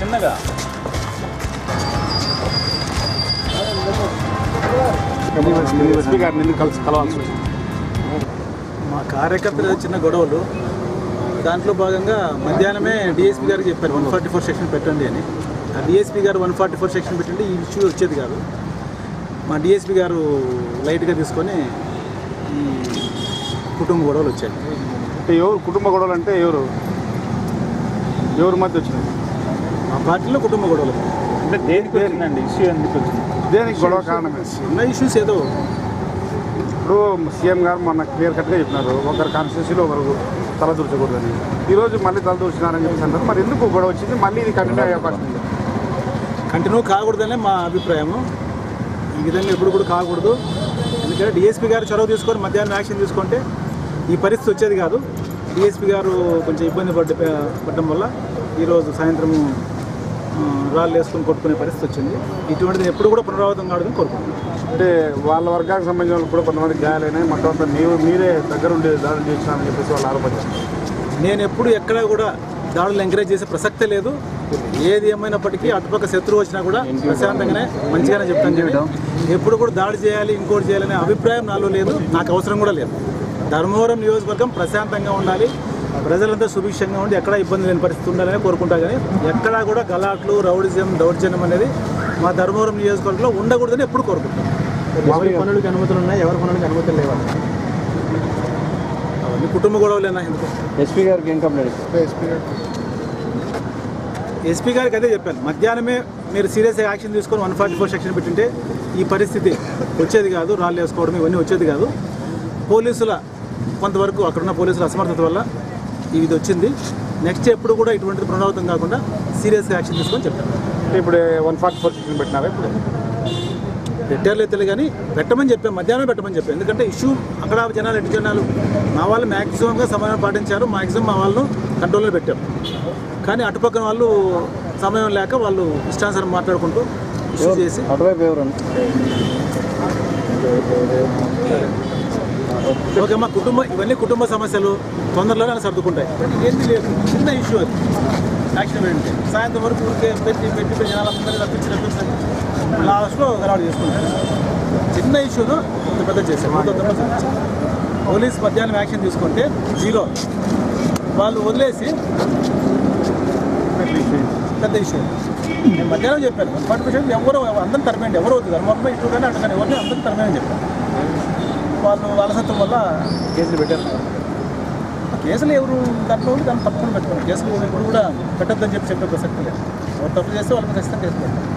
చిన్నగా ఎస్పీ గారిని ఎందుకు కలిసి కలవాల్సి వచ్చింది? మా కార్యకర్తలు చిన్న గొడవలు. దాంట్లో భాగంగా మధ్యాహ్నమే డిఎస్పీ గారికి చెప్పారు వన్ ఫార్టీ ఫోర్ సెక్షన్ పెట్టండి అని. ఆ డిఎస్పీ గారు వన్ ఫార్టీ ఫోర్ సెక్షన్ పెట్టండి ఈ ఇష్యూ వచ్చేది కాదు. మా డిఎస్పీ గారు లైట్గా తీసుకొని ఈ కుటుంబ గొడవలు వచ్చాయి. అంటే ఎవరు కుటుంబ గొడవలు అంటే ఎవరు? ఎవరి మధ్య వచ్చినాయి పార్టీలో కుటుంబ గొడవలు. అంటే దేనికి వచ్చిందండి? ఇష్యూ ఎందుకు వచ్చింది? దేనికి గొడవ కారణమే చిన్న ఇష్యూస్ ఏదో. ఇప్పుడు సీఎం గారు మొన్న క్లియర్ కట్గా చెప్పినారు ఒకరు కాన్స్టిట్యూన్సీలో ఒకరు తల దూర్చకూడదని ఈరోజు మళ్ళీ తల దూర్చినారని చెప్పేసి అంటారు మరి ఎందుకు గొడవ వచ్చింది? మళ్ళీ ఇది కంటిన్యూ అయ్యే అవకాశం ఉంది. కంటిన్యూ కాకూడదనే మా అభిప్రాయము. ఈ విధంగా ఎప్పుడు కూడా కాకూడదు. ఎందుకంటే డిఎస్పీ గారు చొరవ తీసుకొని మధ్యాహ్నం యాక్షన్ తీసుకుంటే ఈ పరిస్థితి వచ్చేది కాదు. డిఎస్పీ గారు కొంచెం ఇబ్బంది పడ్డ పడడం వల్ల ఈరోజు సాయంత్రము ఆ, రాళ్ళు వేసుకొని కొట్టుకునే పరిస్థితి వచ్చింది. ఇటువంటిది ఎప్పుడు కూడా పునరావృతం కావడం కోరుకుంటున్నాను. అంటే వాళ్ళ వర్గానికి సంబంధించిన వాళ్ళు కూడా కొంతమంది గాయాలైనాయి. మొత్తం అంతా మీరు మీరే దగ్గరుండి దాడులు చేసినారని చెప్పేసి వాళ్ళు ఆరోపించారు. నేను ఎప్పుడు ఎక్కడ కూడా దాడులు ఎంకరేజ్ చేసే ప్రసక్తే లేదు. ఏది ఏమైనప్పటికీ అటుపక్క శత్రువు వచ్చినా కూడా ప్రశాంతంగానే మంచిగానే చెప్తాను కానీ ఎప్పుడు కూడా దాడి చేయాలి ఇంకోటి చేయాలనే అభిప్రాయం నాలో లేదు. నాకు అవసరం కూడా లేదు. ధర్మవరం నియోజకవర్గం ప్రశాంతంగా ఉండాలి. ప్రజలంతా సుభిక్షంగా ఉండి ఎక్కడా ఇబ్బంది లేని పరిస్థితి ఉండాలని కోరుకుంటా కానీ ఎక్కడా కూడా గలాట్లు రౌడిజం దౌర్జన్యం అనేది మా ధర్మవరం నియోజకవర్గంలో ఉండకూడదని ఎప్పుడు కోరుకుంటాం. ఎవరి పనులకి అనుమతులు ఉన్నాయి ఎవరి పనులకి అనుమతులు లేవు? అవన్నీ కుటుంబ గొడవలేనా ఎందుకు? ఎస్పీ గారికి ఏం కంప్లైంట్ ఎస్పీ గారికి అదే చెప్పాను. మధ్యాహ్నమే మీరు సీరియస్ యాక్షన్ తీసుకొని వన్ ఫార్టీ ఫోర్ సెక్షన్ పెట్టింటే ఈ పరిస్థితి వచ్చేది కాదు రాళ్ళు వేసుకోవడం ఇవన్నీ వచ్చేది కాదు. పోలీసుల కొంతవరకు అక్కడున్న పోలీసుల అసమర్థత వల్ల ఇది వచ్చింది. నెక్స్ట్ ఎప్పుడు కూడా ఇటువంటిది పునరావృతం కాకుండా సీరియస్ యాక్షన్ తీసుకొని చెప్పాను అంటే ఇప్పుడు వన్ ఫార్టీ ఫోర్ సెక్షన్ పెట్టినారా ఇప్పుడు? పెట్టారులే తెలియదు కానీ పెట్టమని చెప్పాను మధ్యాహ్నం పెట్టమని చెప్పాను ఎందుకంటే ఇష్యూ అక్కడ జనాలు ఎటు జనాలు మా వాళ్ళు మ్యాక్సిమంగా సమయం పాటించారు మ్యాక్సిమం మా వాళ్ళను కంట్రోల్లో పెట్టాం. కానీ అటుపక్కన వాళ్ళు సమయం లేక వాళ్ళు ఇష్టానుసారం మాట్లాడుకుంటూ ఇష్యూ చేసి అటువైపు ఎవరు? ఓకే మా కుటుంబ ఇవన్నీ కుటుంబ సమస్యలు తొందరలోనే సర్దుకుంటాయి. బట్ ఏంది లేదు చిన్న ఇష్యూ అది. యాక్సిడెంట్ ఏంటి సాయంత్రం వరకు ఊరికే పెట్టి పెట్టి జనాలందరూ జనాలందరినీ రప్పించి రప్పించి లాస్ట్లో గలవాడు చేసుకుంటారు. చిన్న ఇష్యూను కొంత పెద్ద చేశారు. పోలీస్ మధ్యాహ్నం యాక్షన్ తీసుకుంటే జీరో. వాళ్ళు వదిలేసి పెద్ద ఇష్యూ నేను మధ్యాహ్నం చెప్పాను. బట్ విషయం ఎవరు అందరిని తరమేయండి. ఎవరు వద్దు ధర్మమ్మ ఇటు కానీ అటు కానీ ఎవరిని అందరిని తరమేయని చెప్పాను. వాళ్ళు అలసత్వం వల్ల కేసులు పెట్టారు. కేసులు ఎవరు దాంట్లో ఉండి దాన్ని తప్పకుండా పెట్టుకోండి కేసులు ఇప్పుడు కూడా పెట్టద్దని చెప్పి చెప్పే ప్రసక్తి లేదు. ఎవరు తప్పు చేస్తే వాళ్ళని ఖచ్చితంగా కేసు పెట్టారు